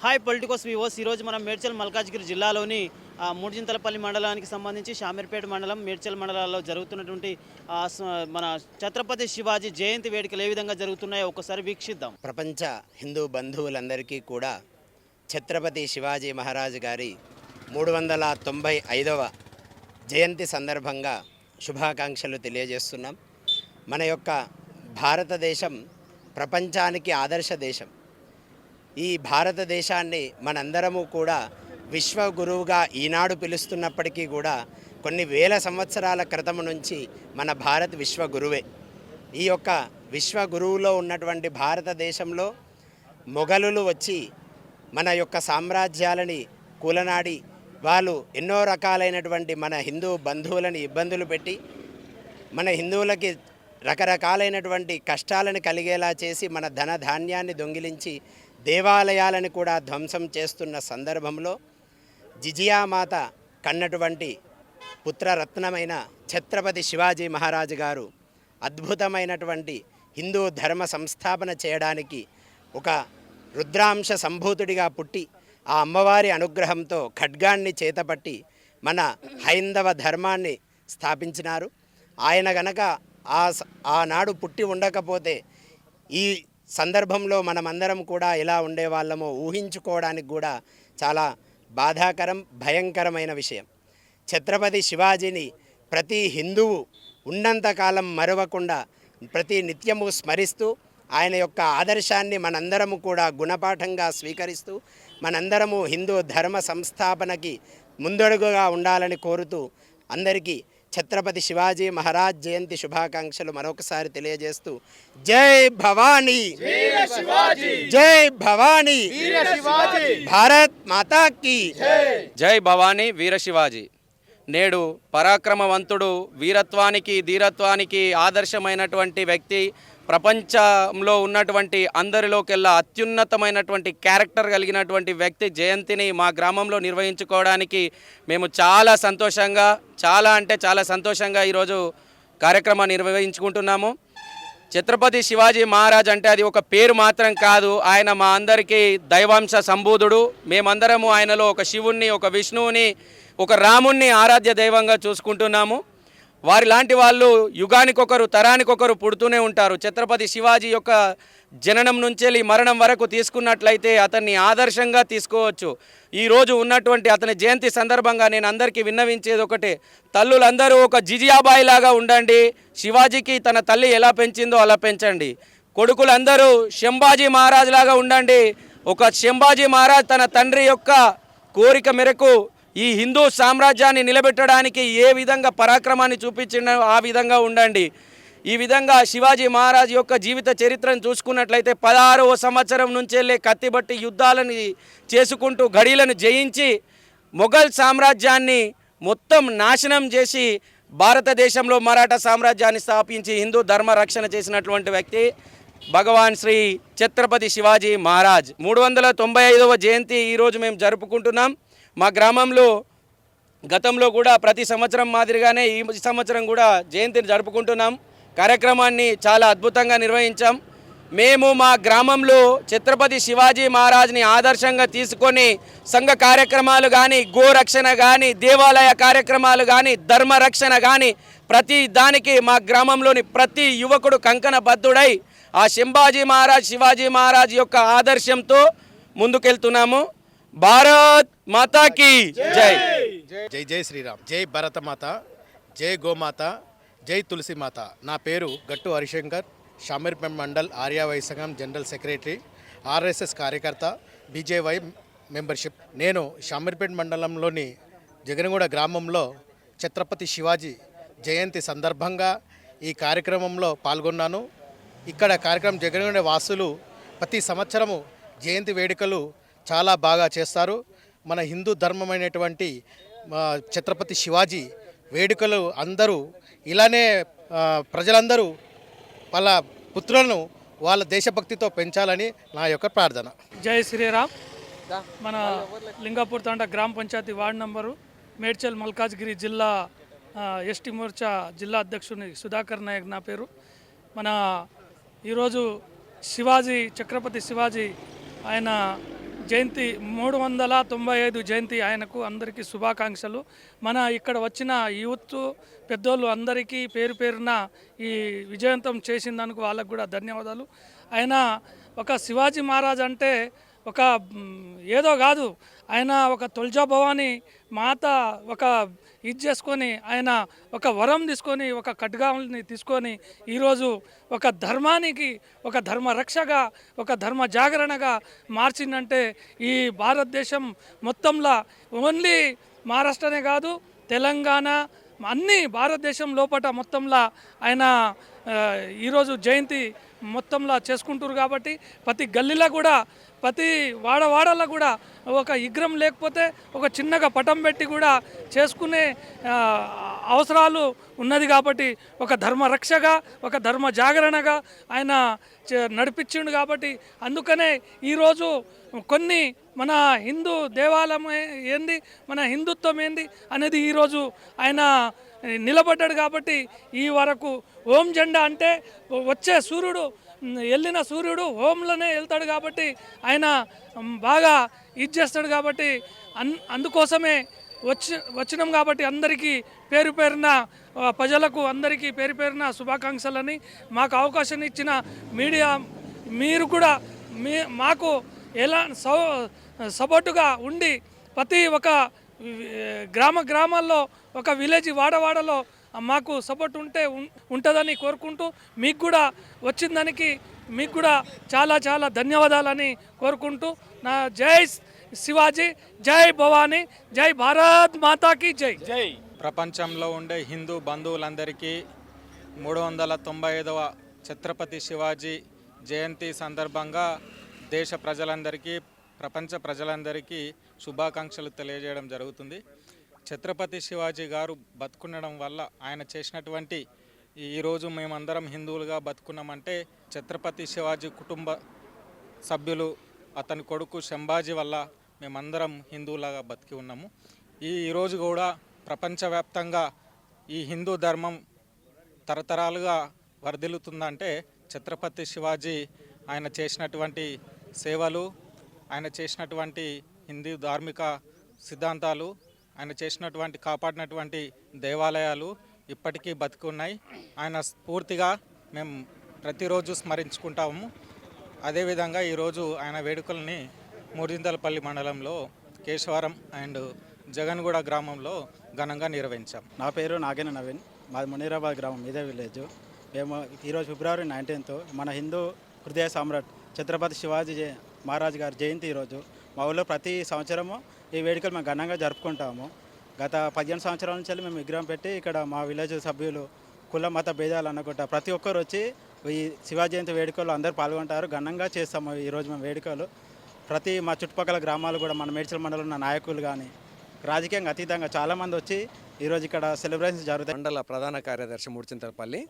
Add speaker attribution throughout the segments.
Speaker 1: Hi Politicos వివోస్ ఈరోజు మనం మేడ్చల్ మల్కాజ్గిరి జిల్లాలోని ఆ, మండలానికి సంబంధించి షామీర్పేట మండలం మేడ్చల్ మండలాల్లో జరుగుతున్నటువంటి మన ఛత్రపతి శివాజీ జయంతి వేడుకలు ఏ విధంగా జరుగుతున్నాయో ఒకసారి వీక్షిద్దాం.
Speaker 2: ప్రపంచ హిందూ బంధువులందరికీ కూడా ఛత్రపతి శివాజీ మహారాజ్ గారి మూడు వందల తొంభై ఐదవ జయంతి సందర్భంగా శుభాకాంక్షలు తెలియజేస్తున్నాం. మన యొక్క భారతదేశం ప్రపంచానికి ఆదర్శ దేశం. ఈ భారతదేశాన్ని మనందరము కూడా విశ్వగురువుగా ఈనాడు పిలుస్తున్నప్పటికీ కూడా కొన్ని వేల సంవత్సరాల క్రితం నుంచి మన భారత్ విశ్వగురువే. ఈ యొక్క విశ్వగురువులో ఉన్నటువంటి భారతదేశంలో మొఘలులు వచ్చి మన యొక్క సామ్రాజ్యాలని కూలనాడి వాళ్ళు ఎన్నో రకాలైనటువంటి మన హిందూ బంధువులని ఇబ్బందులు పెట్టి మన హిందువులకి రకరకాలైనటువంటి కష్టాలను కలిగేలా చేసి మన ధన ధాన్యాన్ని దొంగిలించి దేవాలయాలను కూడా ధ్వంసం చేస్తున్న సందర్భంలో జిజియామాత కన్నటువంటి పుత్రరత్నమైన ఛత్రపతి శివాజీ మహారాజు గారు అద్భుతమైనటువంటి హిందూ ధర్మ సంస్థాపన చేయడానికి ఒక రుద్రాంశ సంభూతుడిగా పుట్టి ఆ అమ్మవారి అనుగ్రహంతో ఖడ్గాన్ని చేతపట్టి మన హైందవ ధర్మాన్ని స్థాపించినారు. ఆయన గనక ఆ స- ఆనాడు పుట్టి ఉండకపోతే ఈ సందర్భంలో మనమందరం కూడా ఎలా ఉండేవాళ్ళమో ఊహించుకోవడానికి కూడా చాలా బాధాకరం భయంకరమైన విషయం. ఛత్రపతి శివాజీని ప్రతి హిందువు ఉన్నంతకాలం మరవకుండా ప్రతి నిత్యము స్మరిస్తూ ఆయన యొక్క ఆదర్శాన్ని మనందరము కూడా గుణపాఠంగా స్వీకరిస్తూ మనందరము హిందూ ధర్మ సంస్థాపనకి ముందడుగుగా ఉండాలని కోరుతూ అందరికీ ఛత్రపతి శివాజీ మహారాజ్ జయంతి శుభాకాంక్షలు మరొకసారి తెలియజేస్తూ జై భవానీ. జై భవానీ. భారత్ మాతా కీ
Speaker 3: జై భవానీ వీరశివాజీ నేడు పరాక్రమవంతుడు వీరత్వానికి ధీరత్వానికి ఆదర్శమైనటువంటి వ్యక్తి ప్రపంచంలో ఉన్నటువంటి అందరిలోకెల్లా అత్యున్నతమైనటువంటి క్యారెక్టర్ కలిగినటువంటి వ్యక్తి జయంతిని మా గ్రామంలో నిర్వహించుకోవడానికి మేము చాలా సంతోషంగా చాలా అంటే చాలా సంతోషంగా ఈరోజు కార్యక్రమాన్ని నిర్వహించుకుంటున్నాము. ఛత్రపతి శివాజీ మహారాజ్ అంటే అది ఒక పేరు మాత్రం కాదు. ఆయన మా అందరికీ దైవాంశ సంబూధుడు మేమందరము ఆయనలో ఒక శివుణ్ణి ఒక విష్ణువుని ఒక రాముణ్ణి ఆరాధ్య దైవంగా చూసుకుంటున్నాము. వారి లాంటి వాళ్ళు యుగానికొకరు తరానికొకరు పుడుతూనే ఉంటారు. ఛత్రపతి శివాజీ యొక్క జననం నుంచి మరణం వరకు తీసుకున్నట్లయితే అతన్ని ఆదర్శంగా తీసుకోవచ్చు. ఈరోజు ఉన్నటువంటి అతని జయంతి సందర్భంగా నేను అందరికీ విన్నవించేది ఒకటే. తల్లులందరూ ఒక జిజియాబాయి లాగా ఉండండి. శివాజీకి తన తల్లి ఎలా పెంచిందో అలా పెంచండి. కొడుకులందరూ శంభాజీ మహారాజ్ లాగా ఉండండి. ఒక శంభాజీ మహారాజ్ తన తండ్రి యొక్క కోరిక మేరకు ఈ హిందూ సామ్రాజ్యాన్ని నిలబెట్టడానికి ఏ విధంగా పరాక్రమాన్ని చూపించిన ఆ విధంగా ఉండండి. ఈ విధంగా శివాజీ మహారాజ్ యొక్క జీవిత చరిత్రను చూసుకున్నట్లయితే పదహారవ సంవత్సరం నుంచెల్లే కత్తిబట్టి యుద్ధాలను చేసుకుంటూ గడీలను జయించి మొఘల్ సామ్రాజ్యాన్ని మొత్తం నాశనం చేసి భారతదేశంలో మరాఠా సామ్రాజ్యాన్ని స్థాపించి హిందూ ధర్మ రక్షణ చేసినటువంటి వ్యక్తి భగవాన్ శ్రీ ఛత్రపతి శివాజీ మహారాజ్. మూడు వందల తొంభై ఐదవ జయంతి ఈరోజు మేము జరుపుకుంటున్నాం. మా గ్రామంలో గతంలో కూడా ప్రతి సంవత్సరం మాదిరిగానే ఈ సంవత్సరం కూడా జయంతిని జరుపుకుంటున్నాం. కార్యక్రమాన్ని చాలా అద్భుతంగా నిర్వహించాం. మేము మా గ్రామంలో ఛత్రపతి శివాజీ మహారాజ్ని ఆదర్శంగా తీసుకొని సంఘ కార్యక్రమాలు కానీ గోరక్షణ కానీ దేవాలయ కార్యక్రమాలు కానీ ధర్మరక్షణ కానీ ప్రతి దానికి మా గ్రామంలోని ప్రతి యువకుడు కంకణబద్ధుడై ఆ శంభాజీ మహారాజ్ శివాజీ మహారాజ్ యొక్క ఆదర్శంతో ముందుకెళ్తున్నాము. భారత్ మాతాకి జై.
Speaker 4: జై జై శ్రీరామ్. జై భరతమాత జై గోమాత జై తులసి మాత నా పేరు గట్టు హరిశంకర్ షామీర్పేట్ మండల్ ఆర్యావై సంఘం జనరల్ సెక్రటరీ ఆర్ఎస్ఎస్ కార్యకర్త బీజేవై మెంబర్షిప్. నేను షామీర్పేట్ మండలంలోని జగనగూడ గ్రామంలో ఛత్రపతి శివాజీ జయంతి సందర్భంగా ఈ కార్యక్రమంలో పాల్గొన్నాను. ఇక్కడ కార్యక్రమం జగనగూడ వాసులు ప్రతి సంవత్సరము జయంతి వేడుకలు చాలా బాగా చేస్తారు. మన హిందూ ధర్మమైనటువంటి ఛత్రపతి శివాజీ వేడుకలు అందరూ ఇలానే ప్రజలందరూ వాళ్ళ పుత్రులను వాళ్ళ దేశభక్తితో పెంచాలని నా యొక్క ప్రార్థన.
Speaker 5: జై శ్రీరామ్. మన లింగాపూర్ తాండ గ్రామ పంచాయతీ వార్డు నంబరు మేడ్చల్ మల్కాజ్గిరి జిల్లా ఎస్టీ మోర్చా జిల్లా అధ్యక్షుని సుధాకర్ నాయక్ నా పేరు. మన ఈరోజు శివాజీ ఛత్రపతి శివాజీ ఆయన జయంతి మూడు వందల తొంభై ఐదు జయంతి ఆయనకు అందరికీ శుభాకాంక్షలు. మన ఇక్కడ వచ్చిన యూత్ పెద్దోళ్ళు అందరికీ పేరు పేరున ఈ విజయవంతం చేసినందుకు వాళ్ళకు కూడా ధన్యవాదాలు. ఆయన ఒక శివాజీ మహారాజ్ అంటే ఒక ఏదో కాదు. ఆయన ఒక తుల్జా భవాని మాత ఒక ఇది చేసుకొని ఆయన ఒక వరం తీసుకొని ఒక ఖడ్గాల్ని తీసుకొని ఈరోజు ఒక ధర్మానికి ఒక ధర్మ రక్షగా ఒక ధర్మ జాగరణగా మార్చిందంటే ఈ భారతదేశం మొత్తంలో ఓన్లీ మహారాష్ట్రనే కాదు తెలంగాణ అన్ని భారతదేశం లోపల మొత్తంలో ఆయన ఈరోజు జయంతి మొత్తంలో చేసుకుంటారు కాబట్టి ప్రతి గల్లీలో కూడా ప్రతి వాడవాడలో కూడా ఒక విగ్రహం లేకపోతే ఒక చిన్నగా పటం పెట్టి కూడా చేసుకునే అవసరాలు ఉన్నది కాబట్టి ఒక ధర్మ రక్షగా ఒక ధర్మ జాగరణగా ఆయన చే- నడిపించిండు కాబట్టి అందుకనే ఈరోజు కొన్ని మన హిందూ దేవాలయం ఏంది మన హిందుత్వం ఏంది అనేది ఈరోజు ఆయన నిలబడ్డాడు కాబట్టి ఈ వరకు ఓం జెండా అంటే వచ్చే సూర్యుడు వెళ్ళిన సూర్యుడు ఓంలోనే వెళ్తాడు కాబట్టి ఆయన బాగా ఇది చేస్తాడు కాబట్టి అన్ అందుకోసమే వచ్చి వచ్చినాం కాబట్టి అందరికీ పేరు పేరున ప్రజలకు అందరికీ పేరు పేరున శుభాకాంక్షలని మాకు అవకాశం ఇచ్చిన మీడియా మీరు కూడా మీ మాకు ఎలా సౌ సపోర్టుగా ఉండి ప్రతి ఒక గ్రామ గ్రామాల్లో ఒక విలేజ్ వాడవాడలో మాకు సపోర్ట్ ఉంటే ఉం- ఉంటుందని కోరుకుంటూ మీకు కూడా వచ్చిన దానికి మీకు కూడా చాలా చాలా ధన్యవాదాలని కోరుకుంటూ నా జై శివాజీ జై భవానీ జై భారత్ మాతాకి జై.
Speaker 6: జై.
Speaker 7: ప్రపంచంలో ఉండే హిందూ బంధువులందరికీ మూడు వందల తొంభై ఐదవ ఛత్రపతి శివాజీ జయంతి సందర్భంగా దేశ ప్రజలందరికీ ప్రపంచ ప్రజలందరికీ శుభాకాంక్షలు తెలియజేయడం జరుగుతుంది. ఛత్రపతి శివాజీ గారు బతుకుండడం వల్ల ఆయన చేసినటువంటి ఈరోజు మేమందరం హిందువులుగా బతుకున్నామంటే ఛత్రపతి శివాజీ కుటుంబ సభ్యులు అతని కొడుకు శంభాజీ వల్ల మేమందరం హిందువులాగా బతికి ఉన్నాము. ఈ ఈరోజు కూడా ప్రపంచవ్యాప్తంగా ఈ హిందూ ధర్మం తరతరాలుగా వర్ధిల్లుతుందంటే ఛత్రపతి శివాజీ ఆయన చేసినటువంటి సేవలు ఆయన చేసినటువంటి హిందూ ధార్మిక సిద్ధాంతాలు ఆయన చేసినటువంటి కాపాడినటువంటి దేవాలయాలు ఇప్పటికీ బతికి ఉన్నాయి ఆయన స్ఫూర్తిగా మేము ప్రతిరోజు స్మరించుకుంటాము. అదేవిధంగా ఈరోజు ఆయన వేడుకల్ని మూడిందలపల్లి మండలంలో కేశవరం అండ్ జగన్గూడ గ్రామంలో ఘనంగా నిర్వహించాం.
Speaker 6: నా పేరు నాగేన నవీన్. మాది మునీరాబాద్ గ్రామం ఇదే విలేజ్. మేము ఈరోజు ఫిబ్రవరి నైన్టీన్త్ మన హిందూ హృదయ సామ్రాట్ ఛత్రపతి శివాజీ జయ మహారాజ్ గారి జయంతి ఈరోజు. మా ఊళ్ళో ప్రతి సంవత్సరము ఈ వేడుకలు మేము ఘనంగా జరుపుకుంటాము. గత పదిహేను సంవత్సరాల నుంచి మేము విగ్రహం పెట్టి ఇక్కడ మా విలేజ్ సభ్యులు కుల మత భేదాలు అనుకుంటా ప్రతి ఒక్కరు వచ్చి ఈ శివాజీ జయంతి వేడుకల్లో అందరూ పాల్గొంటారు. ఘనంగా చేస్తాము ఈరోజు మేము వేడుకలు. ప్రతి మా చుట్టుపక్కల గ్రామాలు కూడా మన మేడ్చల్ మండలం ఉన్న నాయకులు కానీ రాజకీయంగా అతీతంగా చాలామంది వచ్చి ఈరోజు ఇక్కడ సెలబ్రేషన్స్ జరుగుతాయి.
Speaker 8: మండల ప్రధాన కార్యదర్శి ముడిచింతలపల్లి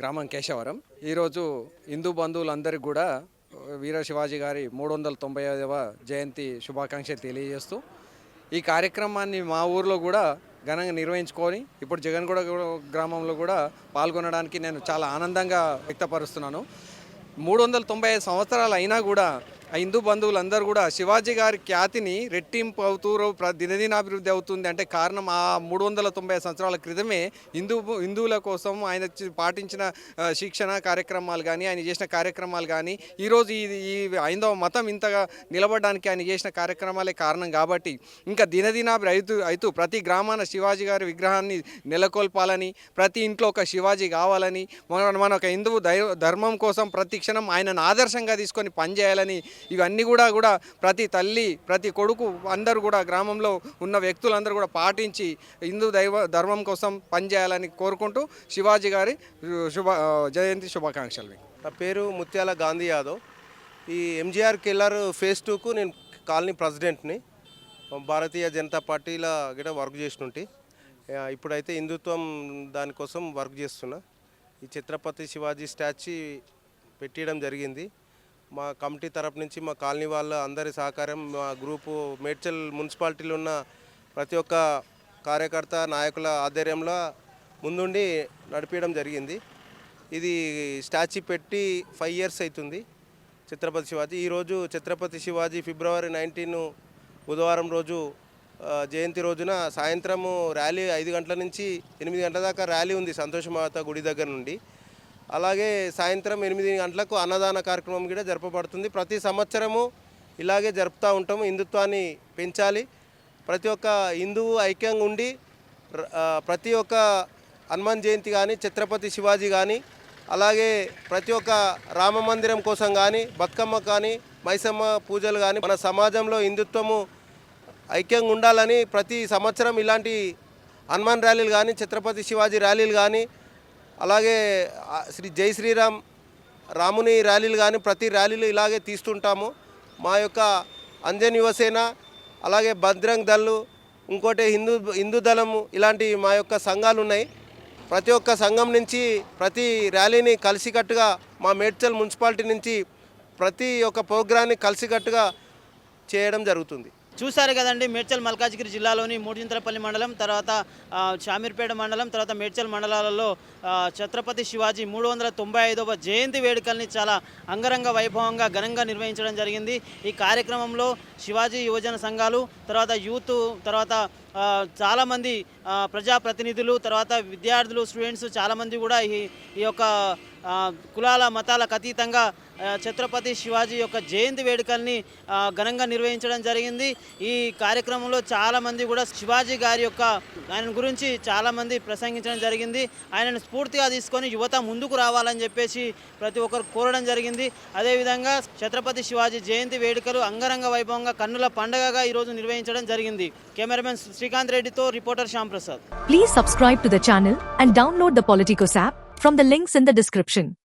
Speaker 8: గ్రామం కేశవరం. ఈరోజు హిందూ బంధువులందరికీ కూడా వీర శివాజీ గారి మూడు వందల తొంభై ఐదవ జయంతి శుభాకాంక్షలు తెలియజేస్తూ ఈ కార్యక్రమాన్ని మా ఊర్లో కూడా ఘనంగా నిర్వహించుకొని ఇప్పుడు జగన్గూడ గ్రామంలో కూడా పాల్గొనడానికి నేను చాలా ఆనందంగా వ్యక్తపరుస్తున్నాను. మూడు వందల తొంభై ఐదు సంవత్సరాలు అయినా కూడా హిందూ బంధువులందరూ కూడా శివాజీ గారి ఖ్యాతిని రెట్టింపు అవుతూ ప్ర- దినదినాభివృద్ధి అవుతుంది అంటే కారణం ఆ మూడు వందల తొంభై సంవత్సరాల క్రితమే హిందూ హిందువుల కోసం ఆయన పాటించిన శిక్షణ కార్యక్రమాలు కానీ ఆయన చేసిన కార్యక్రమాలు కానీ ఈరోజు ఈ ఈ హైందవ మతం ఇంతగా నిలబడడానికి ఆయన చేసిన కార్యక్రమాలే కారణం కాబట్టి ఇంకా దినదినాభి రైతు రైతు ప్రతి గ్రామాన శివాజీ గారి విగ్రహాన్ని నెలకొల్పాలని ప్రతి ఇంట్లో ఒక శివాజీ కావాలని మన మన ఒక హిందువు ధర్మం కోసం ప్రతి క్షణం ఆయనను ఆదర్శంగా తీసుకొని పనిచేయాలని ఇవన్నీ కూడా కూడా ప్రతి తల్లి ప్రతి కొడుకు అందరూ కూడా గ్రామంలో ఉన్న వ్యక్తులందరూ కూడా పాటించి హిందూ దైవ ధర్మం కోసం పనిచేయాలని కోరుకుంటూ శివాజీ గారి శుభ జయంతి శుభాకాంక్షలు
Speaker 9: నా పేరు ముత్యాల గాంధీ యాదవ్. ఈ ఎంజీఆర్ కిల్లర్ ఫేజ్ టూకు నేను కాలనీ ప్రెసిడెంట్ని. భారతీయ జనతా పార్టీలో గిట వర్క్ చేసినుంటి. ఇప్పుడైతే హిందుత్వం దానికోసం వర్క్ చేస్తున్నా. ఈ ఛత్రపతి శివాజీ స్టాచ్యూ పెట్టడం జరిగింది. మా కమిటీ తరపు నుంచి మా కాలనీ వాళ్ళ అందరి సహకారం మా గ్రూపు మేడ్చల్ మున్సిపాలిటీలో ఉన్న ప్రతి ఒక్క కార్యకర్త నాయకుల ఆధ్వర్యంలో ముందుండి నడిపించడం జరిగింది. ఇది స్టాచ్యూ పెట్టి ఫైవ్ ఇయర్స్ అవుతుంది ఛత్రపతి శివాజీ. ఈరోజు ఛత్రపతి శివాజీ ఫిబ్రవరి నైన్టీన్ బుధవారం రోజు జయంతి రోజున సాయంత్రము ర్యాలీ ఐదు గంటల నుంచి ఎనిమిది గంటల దాకా ర్యాలీ ఉంది సంతోషమాత గుడి దగ్గర నుండి. అలాగే సాయంత్రం ఎనిమిది గంటలకు అన్నదాన కార్యక్రమం కూడా జరపబడుతుంది. ప్రతి సంవత్సరము ఇలాగే జరుపుతూ ఉంటాము. హిందుత్వాన్ని పెంచాలి. ప్రతి ఒక్క హిందువు ఐక్యంగా ఉండి ప్రతి ఒక్క హనుమాన్ జయంతి కానీ ఛత్రపతి శివాజీ కానీ అలాగే ప్రతి ఒక్క రామ మందిరం కోసం కానీ బతుకమ్మ కానీ మైసమ్మ పూజలు కానీ మన సమాజంలో హిందుత్వము ఐక్యంగా ఉండాలని ప్రతి సంవత్సరం ఇలాంటి హనుమాన్ ర్యాలీలు కానీ ఛత్రపతి శివాజీ ర్యాలీలు కానీ అలాగే శ్రీ జై శ్రీరామ్ రాముని ర్యాలీలు కానీ ప్రతి ర్యాలీలు ఇలాగే తీస్తుంటాము. మా యొక్క అంజన్ యువసేన అలాగే భద్రంగ్ దళ్ళు ఇంకోటి హిందూ హిందూ దళము ఇలాంటి మా యొక్క సంఘాలు ఉన్నాయి. ప్రతి ఒక్క సంఘం నుంచి ప్రతి ర్యాలీని కలిసికట్టుగా మా మేడ్చల్ మున్సిపాలిటీ నుంచి ప్రతి ఒక్క ప్రోగ్రాన్ని కలిసికట్టుగా చేయడం జరుగుతుంది.
Speaker 1: చూశారు కదండి మేడ్చల్ మల్కాజ్గిరి జిల్లాలోని మూడింతలపల్లి మండలం తర్వాత షామీర్పేట మండలం తర్వాత మేడ్చల్ మండలాలలో ఛత్రపతి శివాజీ మూడు వందల తొంభై ఐదవ జయంతి వేడుకల్ని చాలా అంగరంగ వైభవంగా ఘనంగా నిర్వహించడం జరిగింది. ఈ కార్యక్రమంలో శివాజీ యువజన సంఘాలు తర్వాత యూత్ తర్వాత చాలామంది ప్రజాప్రతినిధులు తర్వాత విద్యార్థులు స్టూడెంట్స్ చాలామంది కూడా ఈ ఈ యొక్క కులాల మతాలకు అతీతంగా ఛత్రపతి శివాజీ యొక్క జయంతి వేడుకల్ని ఘనంగా నిర్వహించడం జరిగింది. ఈ కార్యక్రమంలో చాలామంది కూడా శివాజీ గారి యొక్క ఆయన గురించి చాలామంది ప్రసంగించడం జరిగింది. ఆయనను స్ఫూర్తిగా తీసుకొని యువత ముందుకు రావాలని చెప్పేసి ప్రతి ఒక్కరు కోరడం జరిగింది. అదేవిధంగా ఛత్రపతి శివాజీ జయంతి వేడుకలు అంగరంగ వైభవంగా కన్నుల పండగగా ఈరోజు నిర్వహించడం జరిగింది. కెమెరామెన్ శ్రీకాంత్ రెడ్డితో reporter Shyam Prasad.
Speaker 10: Please subscribe to the channel and download the Politicos app from the links in the description